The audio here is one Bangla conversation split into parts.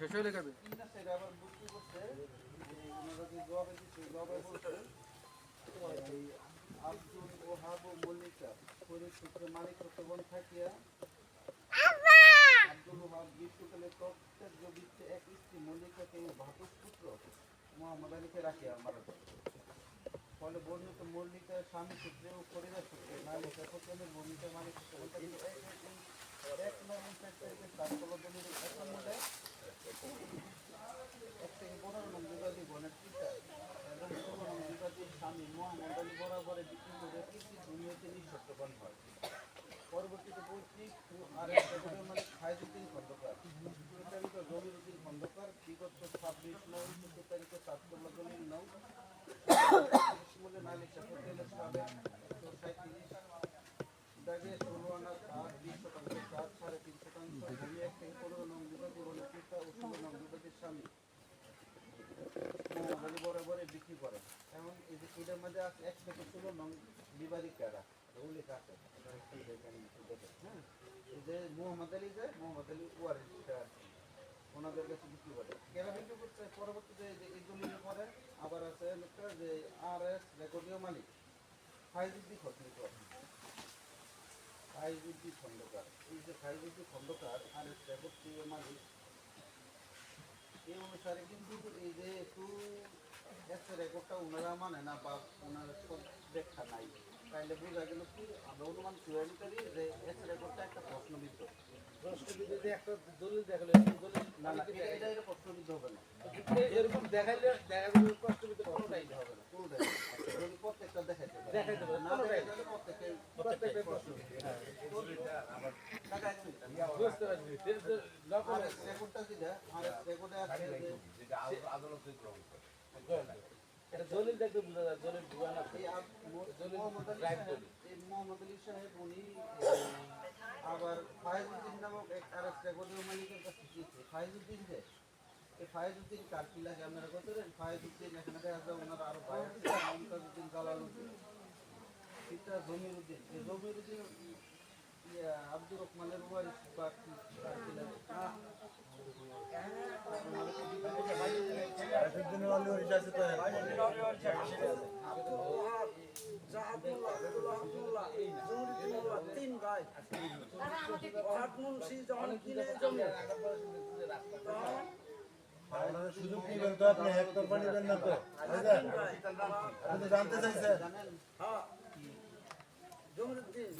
শেষ হয়ে এই আব্দুল ওহাব মল্লিকা সূত্রে মালিক বন থাকিয়া আব্দুল ওহাব গ্রীষ্মকালে প্রত্যেক জমিতে এক স্ত্রী মল্লিকাকে ভাতুষ পুত্র মোহাম্মদ আলীকে রাখিয়া মারা ফলে বর্ণিত মল্লিকা স্বামী সূত্রে ও পরিবার সূত্রে মালিকা প্রথমে বর্ণিত এই- এক নয় ফ্যাক্টরিকে তার কলমের এক নম্বরে এক থেকে পনেরো নং বিবাদী বনের পিতা এবং ষোলো নং স্বামী মোহাম্মদ আলী বরাবরে বিক্রি করে কৃষি দুনিয়াতে হয়। পরবর্তীতে পৈতৃক আর এক একশো সাড়ে নং নং স্বামী বরাবরে বিক্রি করে আছে এক থেকে নং হ্যাঁ মোহাম্মদ আলী যে, মোহাম্মদ আলী ওয়ারিসটা আর ওনাদের কাছে বিক্রি করে কেনা বিক্রি করছে পরবর্তীতে এই যে এই দলিল পরে আবার আছে একটা যে আর এস রেকর্ডীয় মালিক। ফাইজুদ্দি খন্দকার ফাইজুদ্দি খন্দকার এই যে ফাইজুদ্দি খন্দকার আর এস মালিক। এই অনুসারে কিন্তু এই যে একটু রেকর্ডটা ওনারা মানে না বা ওনার সব ব্যাখ্যা নাই। তাইলে বোঝা গেল কি আমরা অনুমান করে যে একটা রেকর্ডটা একটা প্রশ্নবিদ্ধ। প্রশ্নবিদ্ধ একটা দলিল দেখাল দলিল না না এটা প্রশ্নবিদ্ধ হবে না। এরকম দেখাইলে দেখা এটা দলিল দেখতে বোঝা যায় দলিল ভুয়া না। এই আব- মো- দলিল মোহাম্মদ আলী সাহেব দলিল। এই মোহাম্মদ আলী সাহেব উনি আবার ফাইজুদ্দিন নামক এক আর এক রেকর্ডের মালিকের কাছে গিয়েছে। ফাইজুদ্দিন যে এই ফাইজুদ্দিন কার কি লাগে আপনারা কত এখানে দেখা যায় ওনার আরও ভাই আছে মমতাজুদ্দিন জালালউদ্দিন পিতা এই জমিরুদ্দিন আব্দুর রহমানের ওয়ারিস বা কি কার কি লাগে? তিন ভাই যখন কিনে জমি আপনারা সুযোগ নিবেন তো আপনি একতরফা নিবেন না তো। বুঝলেন? আপনি তো জানতে চাইছেন জানেন হ্যাঁ জমিরুদ্দিন জমিরুদ্দিন এই যে জমিরুদ্দিন প্রধান এই জমিরুদ্দিন প্রধানের পিতার নাম কি জানেন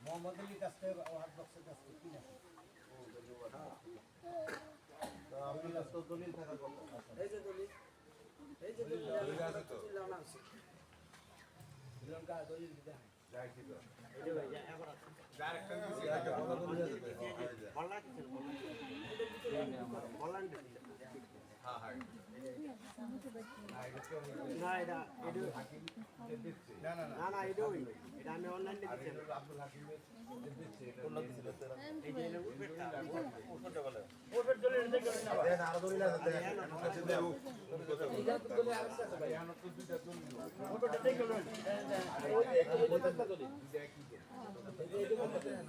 মোহাম্মদ আলীর কাছ থেকে ওহাব বক্সের কাছ থেকে কিনে তো আপনার কাছে তো দলিল থাকার কথা। এই যে দলিল এই যে দলিল দলিল আছে শ্রীলঙ্কা দলিল দিতে না না না এটা আমি অনলাইন দিচ্ছি। দেন